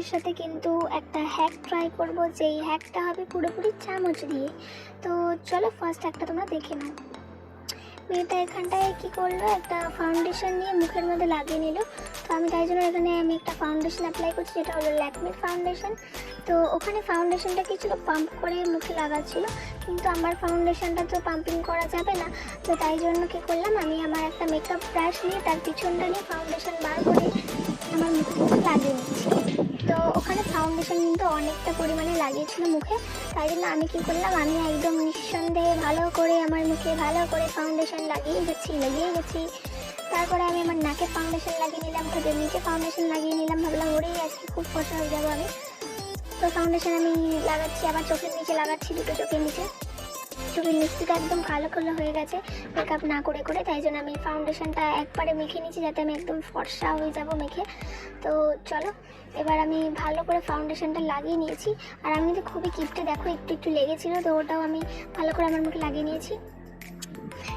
তোমাদের সাথে কিন্তু একটা হ্যাক ট্রাই করব, যেই হ্যাকটা হবে পুরোপুরি চামচ দিয়ে। তো চলো ফার্স্ট একটা তোমরা দেখে নাও। মেয়েটা এখানটায় কী করল? একটা ফাউন্ডেশন নিয়ে মুখের মধ্যে লাগিয়ে নিল। তো আমি তাই জন্য এখানে আমি একটা ফাউন্ডেশন অ্যাপ্লাই করছি, যেটা হলো ল্যাকমির ফাউন্ডেশন তো ওখানে ফাউন্ডেশনটা কি ছিল? পাম্প করে মুখে লাগাচ্ছিল। কিন্তু আমার ফাউন্ডেশনটা তো পাম্পিং করা যাবে না। তো তাই জন্য কী করলাম, আমি আমার একটা মেকআপ ব্রাশ নিয়ে তার পিছনটা নিয়ে ফাউন্ডেশন বার করে আমার মুখে লাগিয়ে নিচ্ছি। তো ওখানে ফাউন্ডেশন কিন্তু অনেকটা পরিমাণে লাগিয়েছিল মুখে, তাই জন্য আমি কী করলাম, আমি একদম নিঃসন্দেহে ভালো করে আমার মুখে ভালো করে ফাউন্ডেশন লাগিয়ে গেছি লাগিয়ে গেছি। তারপরে আমি আমার নাকে ফাউন্ডেশন লাগিয়ে নিলাম ঠোঁটের নিচে ফাউন্ডেশন লাগিয়ে নিলাম, ভাবলাম ওরেই আজকে খুব ফসা হয়ে যাব আমি। তো ফাউন্ডেশন আমি লাগাচ্ছি, আবার চোখের নিচে লাগাচ্ছি, দুটো চোখের নিচে। চোখের লিপস্টিক একদম কালো কালো হয়ে গেছে মেকআপ না করে করে, তাই জন্য আমি ফাউন্ডেশনটা একবারে মেখে নিচ্ছি যাতে আমি একদম ফর্সা হয়ে যাব মেখে। তো চলো, এবার আমি ভালো করে ফাউন্ডেশনটা লাগিয়ে নিয়েছি। আর আমি কিন্তু খুবই কিপটে দেখো, একটু একটু লেগেছিলো, তো ওটাও আমি ভালো করে আমার মুখে লাগিয়ে নিয়েছি।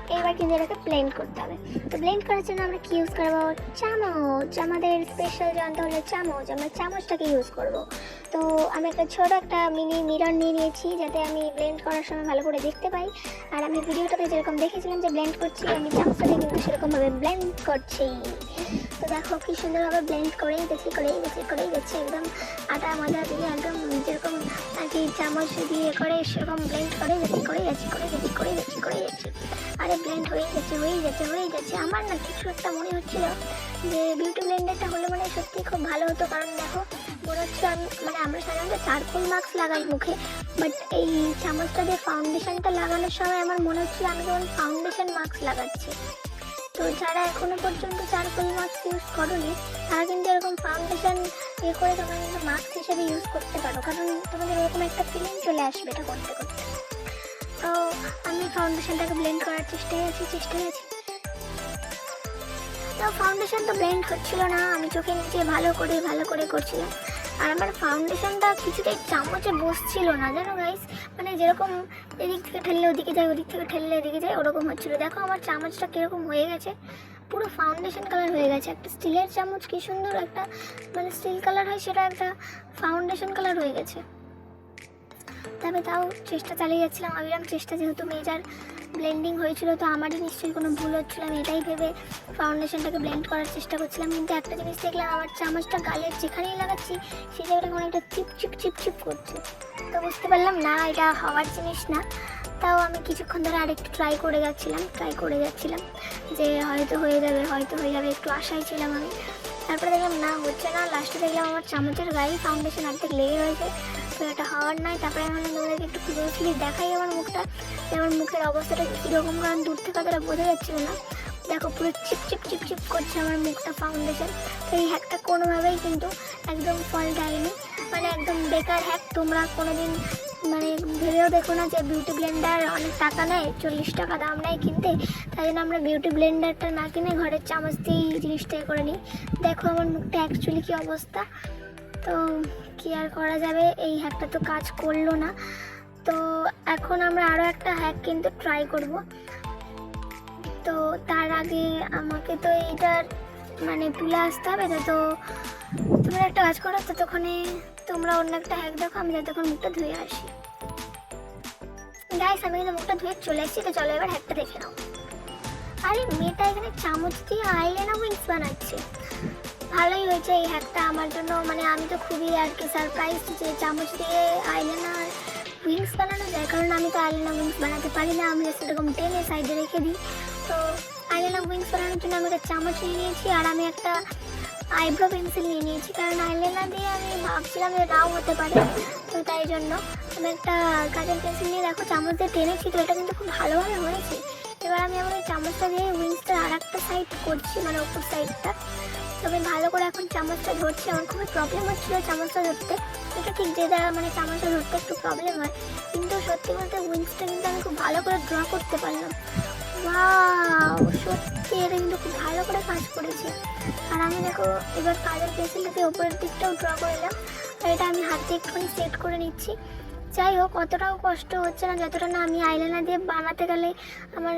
এবার কিন্তু এটাকে ব্লেন্ড করতে হবে। তো ব্লেন্ড করার জন্য আমরা কী ইউজ করব? চামচ। আমাদের স্পেশাল যন্ত্র হলো চামচ। আমরা চামচটাকে ইউজ করব। তো আমি একটা ছোটো একটা মিনি মিরর নিয়ে নিয়েছি, যাতে আমি ব্লেন্ড করার সময় ভালো করে দেখতে পাই। আর আমি ভিডিওটাতে যেরকম দেখেছিলাম যে ব্লেন্ড করছি, আমি চামচটাকে কিন্তু সেরকমভাবে ব্লেন্ড করছি। দেখো কি সুন্দরভাবে ব্লেন্ড করেই গেছি করেই গেছি করেই গেছি একদম আটা ময়দা দিয়ে একদম যেরকম আর কি চামচ দিয়ে করে সেরকম ব্লেন্ড করে গেছি করে গেছি করে গেছি করে গেছি করে গেছি আরে ব্লেন্ড হয়ে গেছে হয়ে গেছে হয়ে গেছে। আমার না কিছু একটা মনে হচ্ছিল যে বিউটি ব্লেন্ডারটা হলে মানে সত্যি খুব ভালো হতো। কারণ দেখো, মনে হচ্ছে আমি মানে আমরা সাধারণত চারকোল মাস্ক লাগাই মুখে বাট এই চামচটা দিয়ে ফাউন্ডেশনটা লাগানোর সময় আমার মনে হচ্ছিল আমি যেমন ফাউন্ডেশন মাস্ক লাগাচ্ছি। তো যারা এখনও পর্যন্ত চারকোল মাস্ক ইউজ করোনি, তারা কিন্তু এরকম ফাউন্ডেশন ইয়ে করে তোমরা কিন্তু মাস্ক হিসেবে ইউজ করতে পারো। কারণ তোমাদের এরকম একটা ফিলিং চলে আসবে এটা করতে করতে। তো আমি ফাউন্ডেশনটাকে ব্লেন্ড করার চেষ্টায় আছি চেষ্টায় আছি। তো ফাউন্ডেশন তো ব্লেন্ড হচ্ছিল না, আমি চোখে নিচে ভালো করে ভালো করে করছিলাম। আর আমার ফাউন্ডেশনটা কিছুতেই চামচে বসছিল না। জানো গাইস মানে যেরকম এদিক থেকে ঠেললে ওদিকে যায়, ওদিক থেকে ঠেললে এদিকে যায়, ওরকম হচ্ছিল। দেখো আমার চামচটা কীরকম হয়ে গেছে। পুরো ফাউন্ডেশন কালার হয়ে গেছে। একটা স্টিলের চামচ কী সুন্দর একটা মানে স্টিল কালার হয়, সেটা একটা ফাউন্ডেশন কালার হয়ে গেছে। তবে তাও চেষ্টা চালিয়ে যাচ্ছিলাম। ভাবিলাম চেষ্টা, যেহেতু মেজার ব্লেন্ডিং হয়েছিল, তো আমারই নিশ্চয়ই কোনো ভুল হচ্ছিল। আমি এটাই ভেবে ফাউন্ডেশনটাকে ব্লেন্ড করার চেষ্টা করছিলাম। কিন্তু একটা জিনিস দেখলাম, আমার চামচটা গালের যেখানেই লাগাচ্ছি সেই জায়গাটা কোনো একটা চিপ চিপ চিপ চিপ করছে। তো বুঝতে পারলাম, না, এটা হওয়ার জিনিস না। তাও আমি কিছুক্ষণ ধরে আরেকটু ট্রাই করে যাচ্ছিলাম ট্রাই করে যাচ্ছিলাম যে হয়তো হয়ে যাবে, হয়তো হয়ে যাবে, একটু আশায় ছিলাম আমি। তারপরে দেখলাম, না, হচ্ছে না। লাস্টে দেখলাম আমার চামচের গায়ে ফাউন্ডেশন অর্ধেক লেগে রয়েছে। এটা হওয়ার নয় তারপরে আমি তোমাদেরকে একটু ক্লোজলি দেখাই আমার মুখটা। আমার মুখের অবস্থাটা কীরকম, কারণ দূর থেকে তারা বোঝা যাচ্ছিল না। দেখো, পুরো চিপ চিপ চিপ চিপ করছে আমার মুখটা ফাউন্ডেশন তো এই হ্যাকটা কোনোভাবেই কিন্তু একদম ফল দেয়নি। মানে একদম বেকার হ্যাক তোমরা কোনোদিন মানে ভেবেও দেখো না যে বিউটি ব্লেন্ডার অনেক টাকা নেয়, চল্লিশ টাকা দাম নেয় কিনতে। তাই জন্য আমরা বিউটি ব্লেন্ডারটা না কিনে ঘরের চামচ দিয়েই জিনিসটা করে নিই। দেখো আমার মুখটা অ্যাকচুয়ালি কী অবস্থা। তো কি আর করা যাবে? এই হ্যাকটা তো কাজ করল না। তো এখন আমরা আরও একটা হ্যাক কিন্তু ট্রাই করব। তো তার আগে আমাকে তো এইটার মানে তুলে আসতে হবে। তো তোমরা একটা কাজ করো, ততক্ষণে তোমরা অন্য একটা হ্যাক দেখো, আমি যতক্ষণ মুখটা ধুয়ে আসি। গাইস আমি কিন্তু মুখটা ধুয়ে চলে এসেছি, তো চলো এবার হ্যাকটা দেখে নাও। আরে মেয়েটা এখানে চামচ দিয়ে আইলেনা উইংস বানাচ্ছে। ভালোই হয়েছে এই হ্যাকটা আমার জন্য। মানে আমি তো খুবই আর কি সারপ্রাইজ যে চামচ দিয়ে আইলাইনার উইংস বানানো যায়, কারণ আমি তো আইলাইনার উইংস বানাতে পারি না। আমি সেরকম টেনে সাইডে রেখে দিই। তো আইলাইনার উইংস বানানোর জন্য আমি একটা চামচ নিয়ে নিয়েছি, আর আমি একটা আইব্রো পেন্সিল নিয়ে নিয়েছি, কারণ আইলাইনার দিয়ে আমি ভাবছিলাম যে নাও হতে পারে। তো তাই জন্য আমি একটা কাজের পেন্সিল নিয়ে দেখো, চামচ দিয়ে টেনেছি, তো এটা কিন্তু খুব ভালোভাবে হয়েছে। এবার আমি আমার চামচটা দিয়ে উইংসটার আর একটা সাইড করছি মানে ওপর সাইডটা তো আমি ভালো করে এখন চামচটা ধরছি। আমার খুবই প্রবলেম হচ্ছিল চামচটা ধরতে। এটা ঠিক যে দ্বারা মানে চামচটা ধরতে একটু প্রবলেম হয়। কিন্তু সত্যি বলতে উইংসটা কিন্তু আমি খুব ভালো করে ড্র করতে পারলাম। ওয়াও সত্যি এটা কিন্তু খুব ভালো করে কাজ করেছে। আর আমি দেখো, এবার কাজের পেন্সিলটাকে ওপরের দিকটাও ড্র করলাম আর এটা আমি হাতে একটুখানি সেট করে নিচ্ছি। যাই হোক অতটাও কষ্ট হচ্ছে না, যতটা না আমি আইলাইনার দিয়ে বানাতে গেলে আমার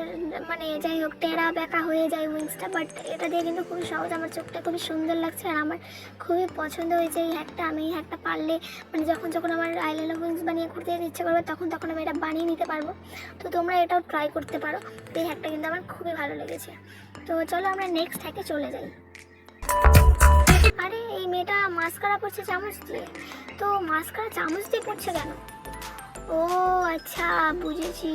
মানে যাই হোক টেরা বেঁকা হয়ে যায় উইংসটা বাট এটা দিয়ে কিন্তু খুবই সহজ, আমার চোখটা খুবই সুন্দর লাগছে আর আমার খুবই পছন্দ হয়েছে এই হ্যাকটা আমি এই হ্যাকটা পারলে মানে যখন যখন আমার আইলাইনার উইংস বানিয়ে যেতে ইচ্ছে করবে, তখন তখন আমি এটা বানিয়ে নিতে পারব। তো তোমরা এটাও ট্রাই করতে পারো। তো এই হ্যাকটা কিন্তু আমার খুবই ভালো লেগেছে। তো চলো আমরা নেক্সট হ্যাকে চলে যাই। আরে, এই মেয়েটা মাস্কারা পড়ছে চামচ দিয়ে। তো মাস্কারা চামচ দিয়ে পড়ছে কেন? ও আচ্ছা বুঝেছি।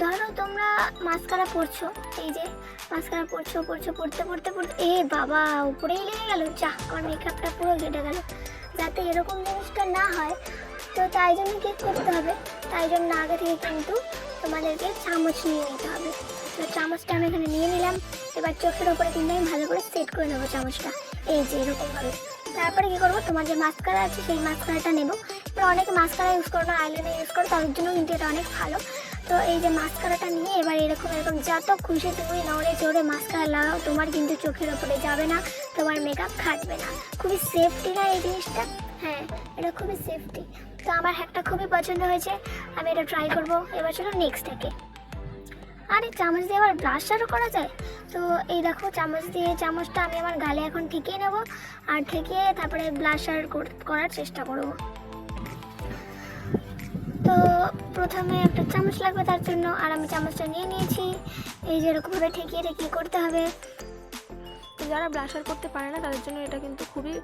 ধরো তোমরা মাস্কারা পড়ছো এই যে মাস্কারা পড়ছো পড়ছো পড়তে পড়তে পড়তে এ বাবা, উপরেই লেগে গেল যা আমার মেকআপটা পুরো কেটে গেল। যাতে এরকম জিনিসটা না হয়, তো তাই জন্য কী করতে হবে। তাই জন্য আগে থেকে কিন্তু তোমাদেরকে চামচ নিয়ে নিতে হবে। তো চামচটা আমি এখানে নিয়ে নিলাম। এবার চোখের ওপরে কিন্তু আমি ভালো করে সেট করে নেব চামচটা। এই যে এরকমভাবে। তারপরে কী করব? তোমার যে মাস্কারা আছে, সেই মাস্কারাটা নেব। অনেকে মাস্কারা ইউজ করো না আইলাইনার ইউজ করো তাদের জন্য কিন্তু এটা অনেক ভালো। তো এই যে মাস্কারাটা নিয়ে এবার এরকম এরকম যত খুশি তুমি নড়ে চড়ে মাস্কারা লাগাও, তোমার কিন্তু চোখের ওপরে যাবে না, তোমার মেকআপ খাটবে না। খুবই সেফটি না এই জিনিসটা? হ্যাঁ এটা খুবই সেফটি তো আমার হ্যাকটা খুবই পছন্দ হয়েছে, আমি এটা ট্রাই করব। এবার চলো নেক্সট হ্যাকে আরে চামচ দিয়ে আবার ব্রাশারও করা যায়? তো এই দেখো, চামচ দিয়ে চামচটা আমি আমার গালে এখন ঠেকিয়ে নেব, আর ঠেকিয়ে তারপরে ব্লাশার করার চেষ্টা করব। তো প্রথমে একটা চামচ লাগবে তার জন্য, আর আমি চামচটা নিয়ে নিয়েছি। এই যে এরকমভাবে ঠেকিয়ে ঠেকিয়ে করতে হবে। যারা ব্রাশার করতে পারে না, তাদের জন্য এটা কিন্তু খুবই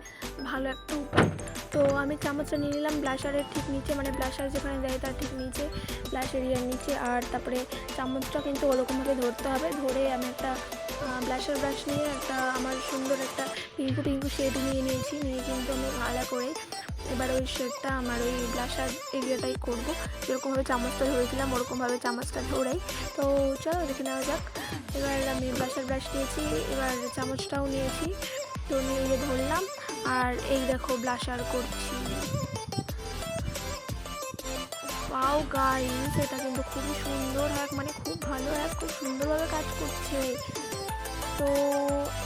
ভালো একটা উপায়। তো আমি চামচটা নিয়ে নিলাম, ব্লাশারের ঠিক নিচে মানে ব্লাশার যেখানে দেয় তার ঠিক নিচে ব্লাশ এরিয়ার নিচে, আর তারপরে চামচটা কিন্তু ওরকমভাবে ধরতে হবে। ধরে আমি একটা ব্লাশার ব্রাশ নিয়ে একটা আমার সুন্দর একটা পিঙ্কু পিঙ্কু শেড নিয়ে নিয়েছি। নিয়ে কিন্তু আমি ভালো করে এবার ওই শেডটা আমার ওই ব্লাশার এরিয়াটাই করব। যেরকমভাবে চামচটা ধরেছিলাম, ওরকমভাবে চামচটা ধরেই। তো চলো দেখে নেওয়া যাক। এবার আমি ব্লাশার ব্রাশ নিয়েছি, এবার চামচটাও নিয়েছি। তো নিয়ে ধরলাম। আর এই দেখো ব্লাশার করছি। পাও গাইস এটা কিন্তু খুবই সুন্দর হ্যাক মানে খুব ভালো হ্যাক খুব সুন্দরভাবে কাজ করছে। তো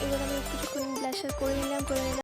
এবার আমি কিছুক্ষণ ব্লাশার করে নিলাম করে নিলাম।